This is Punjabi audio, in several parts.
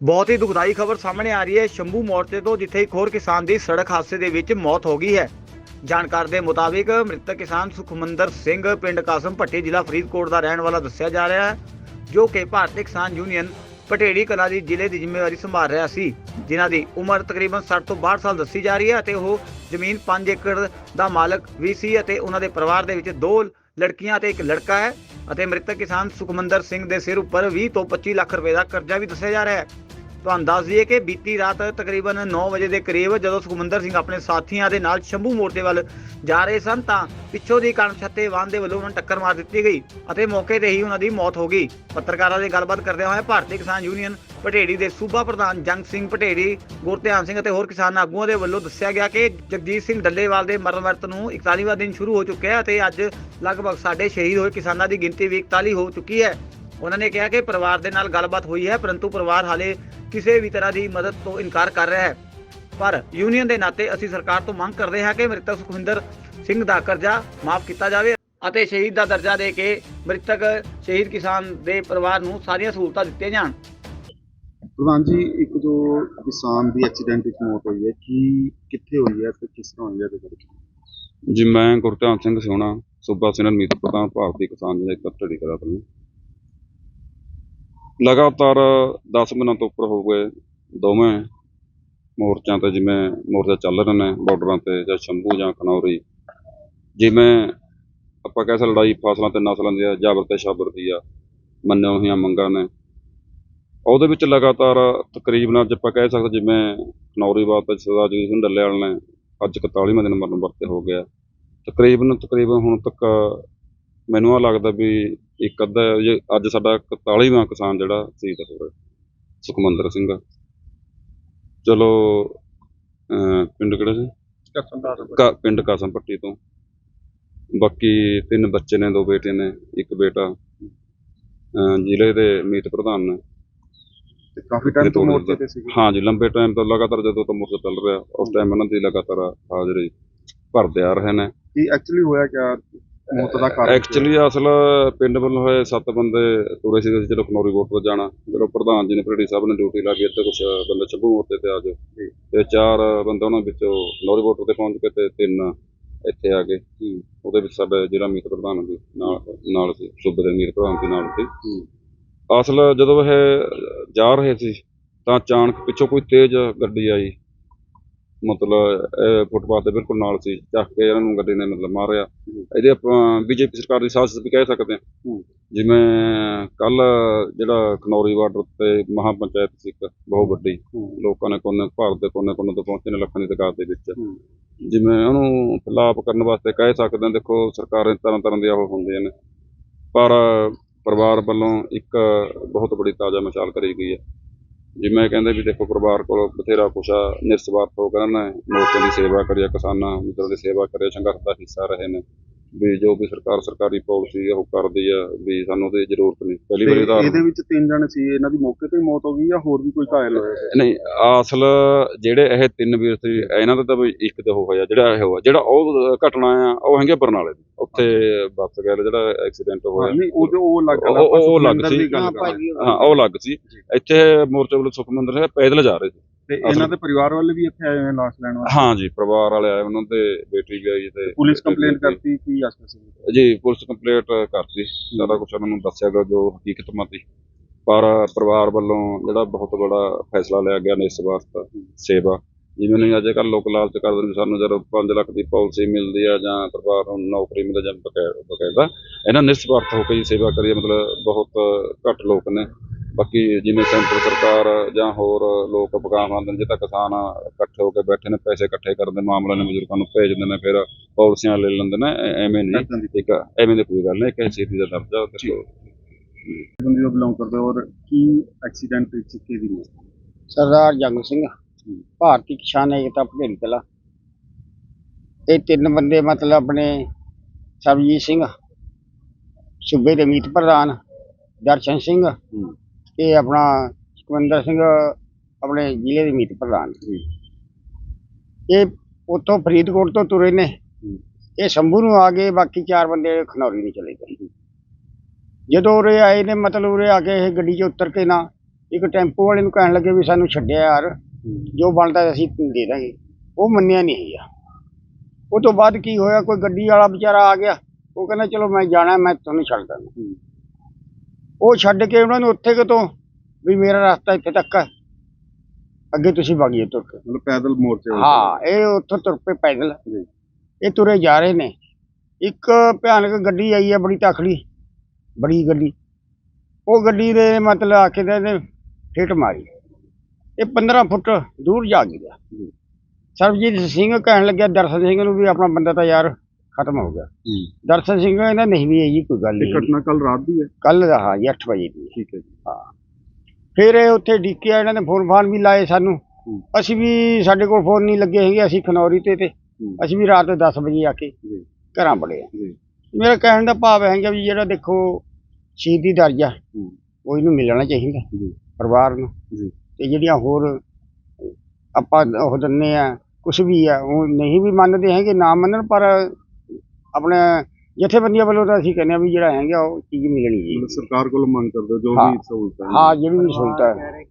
ਬਹੁਤ ਹੀ ਦੁਖਦਾਈ ਖਬਰ ਸਾਹਮਣੇ ਆ ਰਹੀ ਹੈ। ਸ਼ੰਭੂ ਮੋਰਚੇ ਤੋਂ ਜਿੱਥੇ ਇੱਕ ਹੋਰ ਕਿਸਾਨ ਦੀ ਸੜਕ ਹਾਦਸੇ ਦੇ ਵਿੱਚ ਮੌਤ ਹੋ ਗਈ ਹੈ। ਜਾਣਕਾਰ ਦੇ ਮੁਤਾਬਿਕ ਮ੍ਰਿਤਕ ਕਿਸਾਨ ਸੁਖਮੰਦਰ ਸਿੰਘ ਪਿੰਡ ਕਾਸਮ ਭੱਟੀ ਜ਼ਿਲ੍ਹਾ ਫਰੀਦਕੋਟ ਦਾ ਰਹਿਣ ਵਾਲਾ ਦੱਸਿਆ ਜਾ ਰਿਹਾ ਹੈ, ਜੋ ਕਿ ਭਾਰਤੀ ਕਿਸਾਨ ਯੂਨੀਅਨ ਪਟੇੜੀ ਕਲਾ ਦੀ ਜ਼ਿਲ੍ਹੇ ਦੀ ਜ਼ਿੰਮੇਵਾਰੀ ਸੰਭਾਲ ਰਿਹਾ ਸੀ, ਜਿਨ੍ਹਾਂ ਦੀ ਉਮਰ ਤਕਰੀਬਨ 60 ਤੋਂ 62 ਸਾਲ ਦੱਸੀ ਜਾ ਰਹੀ ਹੈ ਅਤੇ ਉਹ ਜ਼ਮੀਨ 5 ਏਕੜ ਦਾ ਮਾਲਕ ਵੀ ਸੀ ਅਤੇ ਉਹਨਾਂ ਦੇ ਪਰਿਵਾਰ ਦੇ ਵਿੱਚ ਦੋ ਲੜਕੀਆਂ ਅਤੇ ਇੱਕ ਲੜਕਾ ਹੈ ਅਤੇ ਮ੍ਰਿਤਕ ਕਿਸਾਨ ਸੁਖਮੰਦਰ ਸਿੰਘ ਦੇ ਸਿਰ ਉੱਪਰ 20 ਤੋਂ 25 ਲੱਖ ਰੁਪਏ ਦਾ ਕਰਜ਼ਾ ਵੀ ਦੱਸਿਆ ਜਾ ਰਿਹਾ ਹੈ। ਤੁਹਾਨੂੰ ਦੱਸ ਦਈਏ ਕਿ ਬੀਤੀ ਰਾਤ ਤਕਰੀਬਨ 9 ਵਜੇ ਦੇ ਕਰੀਬ ਜਦੋਂ ਸੁਖਮੰਦਰ ਸਿੰਘ ਆਪਣੇ ਸਾਥੀਆਂ ਦੇ ਨਾਲ ਸ਼ੰਭੂ ਮੋਰਚੇ ਵੱਲ ਜਾ ਰਹੇ ਸਨ ਤਾਂ ਪਿੱਛੋਂ ਦੀ ਕਣਛੱਤੇ ਵਾਹਨ ਦੇ ਵੱਲੋਂ ਉਹਨਾਂ ਨੂੰ ਟੱਕਰ ਮਾਰ ਦਿੱਤੀ ਗਈ ਅਤੇ ਮੌਕੇ ਤੇ ਹੀ ਉਹਨਾਂ ਦੀ ਮੌਤ ਹੋ ਗਈ। ਪੱਤਰਕਾਰਾਂ ਦੇ ਗੱਲਬਾਤ ਕਰਦਿਆਂ ਹੋਏ ਭਾਰਤੀ ਕਿਸਾਨ ਯੂਨੀਅਨ ਪਟੇੜੀ ਦੇ ਸੂਬਾ ਪ੍ਰਧਾਨ ਜੰਗ ਸਿੰਘ ਪਟੇੜੀ, ਗੁਰਧਿਆਨ ਸਿੰਘ ਅਤੇ ਹੋਰ ਕਿਸਾਨ ਆਗੂਆਂ ਦੇ ਵੱਲੋਂ ਦੱਸਿਆ ਗਿਆ ਕਿ ਜਗਜੀਤ ਸਿੰਘ ਡੱਲੇਵਾਲ ਦੇ ਮਰਨ ਵਰਤ ਨੂੰ 41ਵਾਂ ਦਿਨ ਸ਼ੁਰੂ ਹੋ ਚੁੱਕਿਆ ਹੈ ਅਤੇ ਅੱਜ ਲਗਭਗ ਸਾਡੇ ਸ਼ਹੀਦ ਹੋਏ ਕਿਸਾਨਾਂ ਦੀ ਗਿਣਤੀ ਵੀ 41 ਹੋ ਚੁੱਕੀ ਹੈ। ਉਹਨਾਂ ਨੇ ਕਿਹਾ ਕਿ ਪਰਿਵਾਰ ਦੇ ਨਾਲ ਗੱਲਬਾਤ ਹੋਈ ਹੈ, ਪਰੰਤੂ ਪਰਿਵਾਰ ਹਾਲੇ ਕਿਸੇ ਵੀ ਤਰ੍ਹਾਂ ਦੀ ਮਦਦ ਤੋਂ ਇਨਕਾਰ ਕਰ ਰਿਹਾ ਹੈ। ਪਰ ਯੂਨੀਅਨ ਦੇ ਨਾਤੇ ਅਸੀਂ ਸਰਕਾਰ ਤੋਂ ਮੰਗ ਕਰਦੇ ਹਾਂ ਕਿ ਮ੍ਰਿਤਕ ਸੁਖਵਿੰਦਰ ਸਿੰਘ ਦਾ ਕਰਜ਼ਾ ਮਾਫ ਕੀਤਾ ਜਾਵੇ ਅਤੇ ਸ਼ਹੀਦ ਦਾ ਦਰਜਾ ਦੇ ਕੇ ਮ੍ਰਿਤਕ ਸ਼ਹੀਦ ਕਿਸਾਨ ਦੇ ਪਰਿਵਾਰ ਨੂੰ ਸਾਰੀਆਂ ਸਹੂਲਤਾਂ ਦਿੱਤੀਆਂ ਜਾਣ। ਪ੍ਰਧਾਨ ਜੀ ਇੱਕ ਜੋ ਕਿਸਾਨ ਦੀ ਐਕਸੀਡੈਂਟ ਵਿੱਚ ਮੌਤ ਹੋਈ ਹੈ ਕੀ ਕਿੱਥੇ ਹੋਈ ਹੈ ਤੇ ਕਿਸ ਤਰ੍ਹਾਂ ਹੋਈ ਹੈ ਤੇ ਬਾਰੇ ਜੀ ਮੈਂ ਗੁਰਧਿਆਨ ਸਿੰਘ ਸੋਣਾ ਸੂਬਾ ਸੀਨੀਅਰ ਮੀਤ ਪ੍ਰਧਾਨ ਭਾਰਤੀ ਕਿਸਾਨ ਜਨਤਾ ਇਕੱਤਰੀ ਕਰਾ ਤੋਂ ਲਗਾਤਾਰ 10 ਮਹੀਨਿਆਂ ਤੋਂ ਉੱਪਰ ਹੋ ਗਏ ਦੋਵੇਂ ਮੋਰਚਿਆਂ ਤੇ, ਜਿਵੇਂ ਮੋਰਚਾ ਚੱਲ ਰਹੇ ਨੇ ਬਾਰਡਰਾਂ ਤੇ, ਜਾਂ ਸ਼ੰਭੂ ਜਾਂ ਖਨੌਰੀ ਜਿਵੇਂ ਆਪਾਂ ਕਹਿ ਸਕਦੇ ਲੜਾਈ ਫਾਸਲਾਂ ਤੇ ਨਸਲਾਂ ਦੀ ਆ, ਜਾਬਰ ਤੇ ਸ਼ਾਬਰ ਦੀ ਆ, ਮੰਨਿਆ ਹੋਈਆਂ ਮੰਗਾਂ ਨੇ। ਉਹਦੇ ਵਿੱਚ ਲਗਾਤਾਰ ਤਕਰੀਬਨ ਅੱਜ ਆਪਾਂ ਕਹਿ ਸਕਦੇ ਜਿਵੇਂ ਖਨੌਰੀ ਬਾਤ ਤੇ ਸਰਦਾਰ ਜਗਜੀਤ ਸਿੰਘ ਡੱਲੇ ਨੇ ਅੱਜ 41ਵਾਂ ਦਿਨ ਮਰਨ ਵਰਤੇ ਹੋ ਗਿਆ। ਤਕਰੀਬਨ ਤਕਰੀਬਨ ਹੁਣ ਤੱਕ ਮੈਨੂੰ ਆ ਲੱਗਦਾ ਵੀ ਇੱਕ ਅੱਧਾ ਜੇ ਅੱਜ ਸਾਡਾ 41ਵਾਂ ਕਿਸਾਨ ਜਿਹੜਾ ਸ਼ਹੀਦ ਹੋ ਰਿਹਾ ਸੁਖਮੰਦਰ ਸਿੰਘ ਚਲੋ ਪਿੰਡ ਕਿਹੜਾ ਸੀ ਕਾ- ਪਿੰਡ ਕਾਸਮ ਪੱਟੀ ਤੋਂ। ਬਾਕੀ ਤਿੰਨ ਬੱਚੇ ਨੇ ਦੋ ਬੇਟੇ ਨੇ ਇੱਕ ਬੇਟਾ। ਜ਼ਿਲ੍ਹੇ ਦੇ ਮੀਤ ਪ੍ਰਧਾਨ ਨੇ। ਕਾਫੀ ਟਾਈਮ ਤੋਂ ਇਹ ਮੋਰਚੇ ਤੇ ਸੀ ਹਾਂ ਜੀ ਲੰਬੇ ਟਾਈਮ ਤੋਂ ਲਗਾਤਾਰ ਜਦੋਂ ਤੋਂ ਮੁਰਸਾ ਚੱਲ ਰਿਹਾ ਉਸ ਟਾਈਮ ਇਹਨਾਂ ਦੀ ਲਗਾਤਾਰ ਹਾਜ਼ਰੀ ਭਰਦੇ ਆ ਰਹੇ ਨੇ। ਕੀ ਐਕਚੁਅਲੀ ਹੋਇਆ ਕਿਆ? ਮੌਤ ਦਾ ਕਾਰਨ ਐਕਚੁਅਲੀ ਅਸਲ ਪਿੰਡ ਵੱਲੋਂ ਹੋਏ ਸੱਤ ਬੰਦੇ ਤੁਰੇ ਸੀ ਅਸੀਂ ਚਲੋ ਖਨੌਰੀ ਕੋਟ ਤੋਂ ਜਾਣਾ ਚਲੋ ਪ੍ਰਧਾਨ ਜੀ ਨੇ ਪ੍ਰੇਡੀ ਸਾਹਿਬ ਨੇ ਡਿਊਟੀ ਲਾ ਕੇ ਇੱਥੇ ਕੁਝ ਬੰਦੇ ਚੱਬੂ ਮੋਰਚੇ ਤੇ ਆ ਜਾਓ। ਤੇ ਚਾਰ ਬੰਦੇ ਉਹਨਾਂ ਵਿੱਚੋਂ ਖਨੌਰੀ ਕੋਟ ਤੇ ਪਹੁੰਚ ਕੇ ਤੇ ਤਿੰਨ ਇੱਥੇ ਆ ਗਏ। ਉਹਦੇ ਵਿੱਚ ਸਾਡੇ ਜ਼ਿਲ੍ਹਾ ਮੀਤ ਪ੍ਰਧਾਨ ਵੀ ਨਾਲ ਨਾਲ ਸੀ ਸੂਬੇ ਦੇ ਮੀਤ ਪ੍ਰਧਾਨ ਵੀ ਨਾਲ ਸੀ। ਅਸਲ ਜਦੋਂ ਇਹ ਜਾ ਰਹੇ ਸੀ ਤਾਂ ਅਚਾਨਕ ਪਿੱਛੋਂ ਕੋਈ ਤੇਜ਼ ਗੱਡੀ ਆਈ। ਮਤਲਬ ਫੁੱਟਪਾਥ ਦੇ ਬਿਲਕੁਲ ਨਾਲ ਸੀ ਚੱਕ ਕੇ ਇਹਨਾਂ ਨੂੰ ਗੱਡੀ ਨੇ ਮਤਲਬ ਮਾਰਿਆ। ਇਹਦੇ ਆਪਾਂ ਬੀਜੇਪੀ ਸਰਕਾਰ ਦੀ ਸਾਜ਼ਿਸ਼ ਵੀ ਕਹਿ ਸਕਦੇ ਹਾਂ। ਜਿਵੇਂ ਕੱਲ ਜਿਹੜਾ ਖਨੌਰੀ ਬਾਰਡਰ ਤੇ ਮਹਾ ਪੰਚਾਇਤ ਸੀ ਇੱਕ ਬਹੁਤ ਵੱਡੀ ਲੋਕਾਂ ਨੇ ਕੋਨੇ ਭਾਰਤ ਦੇ ਕੋਨੇ ਕੋਨੇ ਤੋਂ ਪਹੁੰਚੇ ਨੇ ਲੱਖਾਂ ਦੀ ਤਾਦਾਦ ਦੇ ਵਿੱਚ। ਜਿਵੇਂ ਉਹਨੂੰ ਖਿਲਾਫ ਕਰਨ ਵਾਸਤੇ ਕਹਿ ਸਕਦੇ ਹਾਂ ਦੇਖੋ ਸਰਕਾਰਾਂ ਤਰ੍ਹਾਂ ਤਰ੍ਹਾਂ ਦੀਆਂ ਉਹ ਹੁੰਦੀਆਂ ਨੇ। ਪਰ ਪਰਿਵਾਰ ਵੱਲੋਂ ਇੱਕ ਬਹੁਤ ਬੜੀ ਤਾਜ਼ਾ ਮਿਸਾਲ ਕਰੀ ਗਈ ਹੈ। ਜਿਵੇਂ ਕਹਿੰਦੇ ਵੀ ਦੇਖੋ ਪਰਿਵਾਰ ਕੋਲ ਬਥੇਰਾ ਕੁਛ ਆ, ਨਿਰਸਵਾਰਥ ਹੋ ਕੇ ਮੋਰਚੇ ਦੀ ਸੇਵਾ ਕਰੀ ਕਿਸਾਨਾਂ ਮਿੱਤਰਾਂ ਦੀ ਸੇਵਾ ਕਰੀ ਸੰਘਰਸ਼ ਦਾ ਹਿੱਸਾ ਰਹੇ ਨੇ। ਵੀ ਜੋ ਵੀ ਸਰਕਾਰ ਸਰਕਾਰੀ ਪਾਲਿਸੀ ਉਹ ਕਰਦੀ ਆ ਵੀ ਸਾਨੂੰ ਉਹਦੀ ਜ਼ਰੂਰਤ ਨਹੀਂ ਪਹਿਲੀ ਵਾਰੀ ਦਾ ਇਹਦੇ ਵਿੱਚ ਤਿੰਨ ਜਣੇ ਸੀ ਇਹਨਾਂ ਦੀ ਮੌਕੇ ਤੇ ਹੀ ਮੌਤ ਹੋ ਗਈ ਜਾਂ ਹੋਰ ਵੀ ਕੋਈ ਘਾਇਲ ਹੋਇਆ ਹੈ? ਨਹੀਂ ਅਸਲ ਜਿਹੜੇ ਇਹ ਤਿੰਨ ਵੀਰ ਸੀ ਇਹਨਾਂ ਦਾ ਤਾਂ ਵੀ ਇੱਕ ਤੇ ਹੋਇਆ ਜਿਹੜਾ ਇਹ ਹੋਇਆ ਜਿਹੜਾ ਉਹ ਘਟਨਾ ਆ ਉਹ ਹੈਗੇ ਬਰਨਾਲੇ ਦੀ ਉੱਥੇ ਬੱਸ ਗਿਆ ਜਿਹੜਾ ਐਕਸੀਡੈਂਟ ਹੋਇਆ ਨਹੀਂ ਉਹ ਉਹ ਲੱਗ ਉਹ- ਲੱਗ ਸੀ। ਹਾਂ। ਹਾਂ ਉਹ ਲੱਗ ਸੀ ਇੱਥੇ ਮੋਰਚੇ ਵੱਲੋਂ ਸੁਖਮੰਦਰ ਸਿੰਘ ਪੈਦਲ ਜਾ ਰਹੇ ਸੀ ਤੇ ਇਹਨਾਂ ਦੇ ਪਰਿਵਾਰ ਵਾਲੇ ਵੀ ਇੱਥੇ ਆਏ ਹੋਏ ਲਾਸ਼ ਲੈਣ ਵਾਸਤੇ? ਹਾਂ ਜੀ ਪਰਿਵਾਰ ਵਾਲੇ ਆਏ ਉਹਨਾਂ ਦੇ ਬੇਟੀ ਆਈ ਤੇ ਪੁਲਿਸ ਕੰਪਲੇਂਟ ਕਰਤੀ ਕੀ ਆਸਪਾਸ ਜੀ ਪੁਲਿਸ ਕੰਪਲੀਟ ਕਰਤੀ। ਸਾਰਾ ਕੁਝ ਉਹਨਾਂ ਨੂੰ ਦੱਸਿਆ ਗਿਆ ਜੋ ਹਕੀਕਤ ਮਾਤੀ। ਪਰ ਪਰਿਵਾਰ ਵੱਲੋਂ ਜਿਹੜਾ ਬਹੁਤ ਬੜਾ ਫੈਸਲਾ ਲਿਆ ਗਿਆ ਨੇ ਇਸ ਵਾਸਤੇ ਸੇਵਾ। ਜਿਵੇਂ ਨਹੀਂ ਅੱਜ ਕੱਲ੍ਹ ਲੋਕ ਲਾਲਚ ਕਰਦੇ ਨੇ ਸਾਨੂੰ ਜਦੋਂ 5 ਲੱਖ ਦੀ ਪਾਲਿਸੀ ਮਿਲਦੀ ਆ ਜਾਂ ਪਰਿਵਾਰ ਨੂੰ ਨੌਕਰੀ ਮਿਲੇ ਜਾਂ ਬਕਾ- ਬਕਾਇਦਾ ਇਹਨਾਂ ਨਿਸਵਾਰਥ ਹੋ ਕੇ ਸੇਵਾ ਕਰੀਏ। ਮਤਲਬ ਬਹੁਤ ਘੱਟ ਲੋਕ ਨੇ। ਬਾਕੀ ਜਿਵੇਂ ਸੈਂਟਰ ਸਰਕਾਰ ਜਾਂ ਹੋਰ ਲੋਕ ਬਗਾਮ ਆਉਂਦੇ ਨੇ ਜਿੱਦਾਂ ਕਿਸਾਨ ਇਕੱਠੇ ਹੋ ਕੇ ਬੈਠੇ ਨੇ ਪੈਸੇ ਇਕੱਠੇ ਕਰਦੇ ਨੇ ਮਾਮਲੇ ਨੇ ਬਜ਼ੁਰਗਾਂ ਨੂੰ ਭੇਜਦੇ ਨੇ ਫਿਰ ਪਾਲਿਸੀਆਂ ਲੈ ਲੈਂਦੇ ਨੇ ਐਵੇਂ ਨਹੀਂ। ਦੀ। ਠੀਕ ਆ ਐਵੇਂ ਦੀ ਕੋਈ ਗੱਲ ਨਹੀਂ ਕਿ ਸ਼ਹੀਦੀ ਦਾ ਦਰਜਾ ਤੇ ਕੋਈ- ਬੰਦੇ ਤੋਂ ਬਿਲੋਂਗ ਕਰਦੇ ਔਰ ਕੀ ਐਕਸੀਡੈਂਟ ਵਿੱਚ ਕਿਹਦੀ ਮੌਤ ਸਰਦਾਰ ਜੰਗ ਸਿੰਘ ਭਾਰਤੀ ਕਿਸਾਨ ਏਕਤਾ ਭੇੜੀ ਕਲਾ। ਇਹ ਤਿੰਨ ਬੰਦੇ ਮਤਲਬ ਆਪਣੇ ਸਰਬਜੀਤ ਸਿੰਘ ਸੂਬੇ ਦੇ ਮੀਤ ਪ੍ਰਧਾਨ ਦਰਸ਼ਨ ਸਿੰਘ ਤੇ ਆਪਣਾ ਸੁਖਵਿੰਦਰ ਸਿੰਘ ਆਪਣੇ ਜ਼ਿਲ੍ਹੇ ਦੇ ਮੀਤ ਪ੍ਰਧਾਨ ਇਹ ਉੱਥੋਂ ਫਰੀਦਕੋਟ ਤੋਂ ਤੁਰੇ ਨੇ। ਇਹ ਸ਼ੰਭੂ ਨੂੰ ਆ ਗਏ ਬਾਕੀ ਚਾਰ ਬੰਦੇ ਖਨੌਰੀ ਨੂੰ ਚਲੇ ਗਏ। ਜਦੋਂ ਉਰੇ ਆਏ ਨੇ ਮਤਲਬ ਉਰੇ ਆ ਕੇ ਇਹ ਗੱਡੀ 'ਚ ਉਤਰ ਕੇ ਨਾ ਇੱਕ ਟੈਂਪੋ ਵਾਲੇ ਨੂੰ ਕਹਿਣ ਲੱਗੇ ਵੀ ਸਾਨੂੰ ਛੱਡਿਆ ਯਾਰ ਜੋ ਬਣਦਾ ਅਸੀਂ ਦੇ ਦਾਂਗੇ। ਉਹ ਮੰਨਿਆ ਨਹੀਂ ਗਿਆ ਉਹ ਤੋਂ ਬਾਅਦ ਕੀ ਹੋਇਆ ਕੋਈ ਗੱਡੀ ਵਾਲਾ ਵਿਚਾਰਾ ਆ ਗਿਆ। ਉਹ ਕਹਿੰਦਾ ਚਲੋ ਮੈਂ ਜਾਣਾ ਮੈਂ ਤੁਹਾਨੂੰ ਛੱਡ ਦਾਂਗਾ। ਉਹ ਛੱਡ ਕੇ ਉਹਨਾਂ ਨੂੰ ਉੱਥੇ ਕਿਤੋਂ? ਵੀ ਮੇਰਾ ਰਸਤਾ ਇੱਥੇ ਤੱਕ ਹੈ ਅੱਗੇ ਤੁਸੀਂ ਵਗੀਏ ਤੁਰ ਕੇ। ਮਤਲਬ ਪੈਦਲ ਮੋਰਚੇ ਹੋਏ ਹਾਂ ਇਹ ਉੱਥੋਂ ਤੁਰ ਪਏ ਪੈਦਲ। ਜੀ। ਇਹ ਤੁਰੇ ਜਾ ਰਹੇ ਨੇ। ਇੱਕ ਭਿਆਨਕ ਗੱਡੀ ਆਈ ਹੈ ਬੜੀ ਤਕੜੀ। ਬੜੀ ਗੱਡੀ। ਉਹ ਗੱਡੀ ਦੇ ਮਤਲਬ ਆ ਕੇ ਤੇ ਇਹਨੇ ਫੇਟ ਮਾਰੀ। ਇਹ 15 ਫੁੱਟ ਦੂਰ ਜਾ ਗਿਆ। ਜੀ। ਸਰਬਜੀਤ ਸਿੰਘ ਕਹਿਣ ਲੱਗਿਆ ਦਰਸ਼ਨ ਸਿੰਘ ਨੂੰ ਵੀ ਆਪਣਾ ਬੰਦਾ ਤਾਂ ਯਾਰ ਖਤਮ ਹੋ ਗਿਆ। ਹੂੰ। ਦਰਸ਼ਨ ਸਿੰਘ ਕਹਿੰਦਾ ਨਹੀਂ ਵੀ ਇਹ ਜੀ ਕੋਈ ਗੱਲ ਇਹ ਨਹੀਂ। ਘਟਨਾ ਕੱਲ ਰਾਤ ਦੀ ਹੈ। ਕੱਲ ਦਾ ਹਾਂ ਜੀ 8 ਵਜੇ ਦੀ ਹੈ। ਠੀਕ ਹੈ ਜੀ। ਫਿਰ ਇਹ ਉੱਥੇ ਡਿੱਕਿਆ ਇਹਨਾਂ ਨੇ ਫੋਨ ਫਾਨ ਵੀ ਲਾਏ ਸਾਨੂੰ। ਹੂੰ। ਅਸੀਂ ਵੀ ਸਾਡੇ ਕੋਲ ਫੋਨ ਨਹੀਂ ਲੱਗੇ ਹੈਗੇ ਅਸੀਂ ਖਨੌਰੀ ਤੇ ਤੇ। ਹੂੰ। ਅਸੀਂ ਵੀ ਰਾਤ ਦੇ 10 ਵਜੇ ਆ ਕੇ ਜੀ। ਘਰਾਂ ਬੜੇ ਆ। ਜੀ। ਮੇਰਾ ਕਹਿਣ ਦਾ ਭਾਵ ਹੈਗਾ ਵੀ ਜਿਹੜਾ ਦੇਖੋ ਸ਼ਹੀਦੀ ਦਰਜਾ ਹੂੰ। ਉਹ ਇਹਨੂੰ ਮਿਲਣਾ ਚਾਹੀਦਾ ਜੀ। ਪਰਿਵਾਰ ਨੂੰ। ਜੀ। ਤੇ ਜਿਹੜੀਆਂ ਹੋਰ ਆਪਾਂ ਉਹ ਦਿੰਨੇ ਆ ਕੁਝ ਵੀ ਆ ਉਹ ਨਹੀਂ ਵੀ ਮੰਨਦੇ ਹੈਗੇ ਨਾ ਮੰਨਣ ਪਰ ਆਪਣੇ ਜਥੇਬੰਦੀਆਂ ਵੱਲੋਂ ਤਾਂ ਅਸੀਂ ਕਹਿੰਦੇ ਆ ਵੀ ਜਿਹੜਾ ਹੈਗਾ ਉਹ ਚੀਜ਼ ਮਿਲਣੀ ਜੀ ਸਰਕਾਰ ਕੋਲੋਂ ਮੰਗ ਕਰਦੇ ਜੋ। ਵੀ ਸਹੂਲਤਾਂ ਹੈ ਹਾਂ ਜਿਹੜੀ ਵੀ ਸਹੂਲਤ ਹੈ।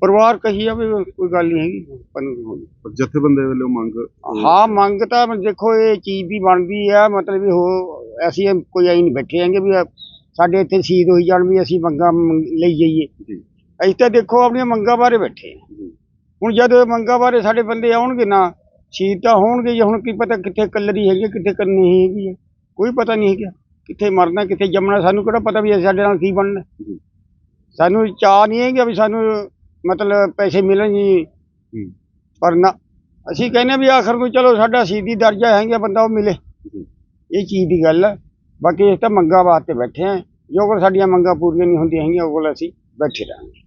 ਪਰਿਵਾਰ ਕਹੀ ਆ ਵੀ ਕੋਈ ਗੱਲ ਨਹੀਂ ਹੈਗੀ ਪਰ- ਪਰ ਜਥੇਬੰਦੇ ਵੱਲੋਂ ਮੰਗ ਹਾਂ ਮੰਗ ਤਾਂ ਦੇਖੋ ਇਹ ਚੀਜ਼ ਦੀ ਬਣਦੀ ਆ ਮਤਲਬ ਵੀ ਹੋ ਅਸੀਂ ਕੋਈ ਆਈ ਨਹੀਂ ਬੈਠੇ ਹੈਗੇ ਵੀ ਸਾਡੇ ਇੱਥੇ ਸ਼ਹੀਦ ਹੋਈ ਜਾਣ ਵੀ ਅਸੀਂ ਮੰਗਾਂ ਮੰਗ- ਲਈ ਜਾਈਏ। ਜੀ। ਅਸੀਂ ਤਾਂ ਦੇਖੋ ਆਪਣੀਆਂ ਮੰਗਾਂ ਬਾਰੇ ਬੈਠੇ ਹੁਣ ਜਦ ਮੰਗਾਂ ਬਾਰੇ ਸਾਡੇ ਬੰਦੇ ਆਉਣਗੇ ਨਾ ਸ਼ਹੀਦ ਤਾਂ ਹੋਣਗੇ ਹੀ, ਹੁਣ ਕੀ ਪਤਾ ਕਿੱਥੇ ਕੱਲਰੀ ਹੈਗੀ ਕਿੱਥੇ ਕਰਨੀ ਹੈਗੀ ਹੈ ਕੋਈ ਪਤਾ ਨਹੀਂ ਹੈਗਾ ਕਿੱਥੇ ਮਰਨਾ ਕਿੱਥੇ ਜੰਮਣਾ ਸਾਨੂੰ ਕਿਹੜਾ ਪਤਾ ਵੀ ਸਾਡੇ ਨਾਲ ਕੀ ਬਣਨਾ। ਜੀ ਸਾਨੂੰ ਚਾਹ ਨਹੀਂ ਹੈਗਾ ਵੀ ਸਾਨੂੰ ਮਤਲਬ ਪੈਸੇ ਮਿਲਣ ਜੀ ਪਰ ਨਾ ਅਸੀਂ ਕਹਿੰਦੇ ਹਾਂ ਵੀ ਆਖਰ ਨੂੰ ਚਲੋ ਸਾਡਾ ਸ਼ਹੀਦੀ ਦਰਜਾ ਹੈਗਾ ਬੰਦਾ ਉਹ ਮਿਲੇ। ਜੀ। ਇਹ ਚੀਜ਼ ਦੀ ਗੱਲ ਹੈ ਬਾਕੀ ਇਹ ਤਾਂ ਮੰਗਾਂ ਵਾਸਤੇ ਬੈਠੇ ਹਾਂ। ਜੋ ਕੋਲ ਸਾਡੀਆਂ ਮੰਗਾਂ ਪੂਰੀਆਂ ਨਹੀਂ ਹੁੰਦੀਆਂ ਹੈਗੀਆਂ ਉਹ ਕੋਲ ਅਸੀਂ ਬੈਠੇ ਰਹਾਂਗੇ।